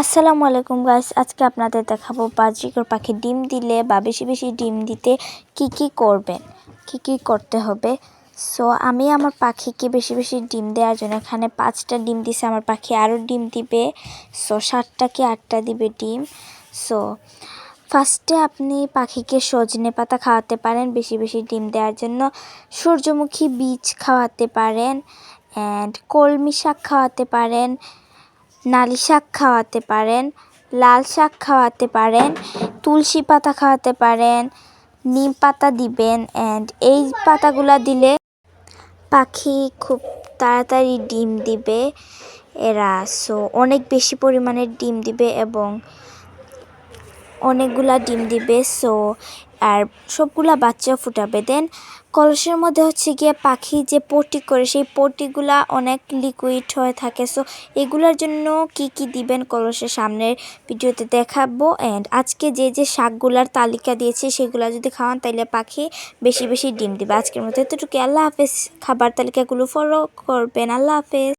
আসসালামু আলাইকুম গাইস আজকে আপনাদের দেখাবো বাজিকর পাখি ডিম দিলে বা বেশি বেশি ডিম দিতে কি কি করবেন, কি কি করতে হবে। সো আমি আমার পাখিকে বেশি বেশি ডিম দেওয়ার জন্য এখানে পাঁচটা ডিম দিছে, আমার পাখি আরও ডিম দিবে। সো সাতটা কি আটটা দিবে ডিম। সো ফার্স্টে আপনি পাখিকে সজনে পাতা খাওয়াতে পারেন বেশি বেশি ডিম দেওয়ার জন্য। সূর্যমুখী বীজ খাওয়াতে পারেন অ্যান্ড কলমি শাক খাওয়াতে পারেন। নালি শাক খাওয়াতে পারেন, লাল শাক খাওয়াতে পারেন, তুলসী পাতা খাওয়াতে পারেন, নিম পাতা দিবেন অ্যান্ড এই পাতাগুলা দিলে পাখি খুব তাড়াতাড়ি ডিম দিবে। এরা সো অনেক বেশি পরিমাণে ডিম দিবে এবং অনেকগুলা ডিম দিবে সো আর সবগুলা বাচ্চা ফুটাবে। দেন কলসের মধ্যে হচ্ছে গিয়ে পাখি যে পটি করে, সেই পটিগুলা অনেক লিকুইড হয়ে থাকে। সো এগুলার জন্য কি কি দিবেন কলসের সামনের ভিডিওতে দেখাবো। অ্যান্ড আজকে যে যে শাকগুলার তালিকা দিয়েছে, সেগুলো যদি খাওয়ান তাইলে পাখি বেশি বেশি ডিম দিবে। আজকের মতো এতটুকু আল্লাহ হাফেজ। খাবার তালিকাগুলো ফলো করবেন। আল্লাহ হাফেজ।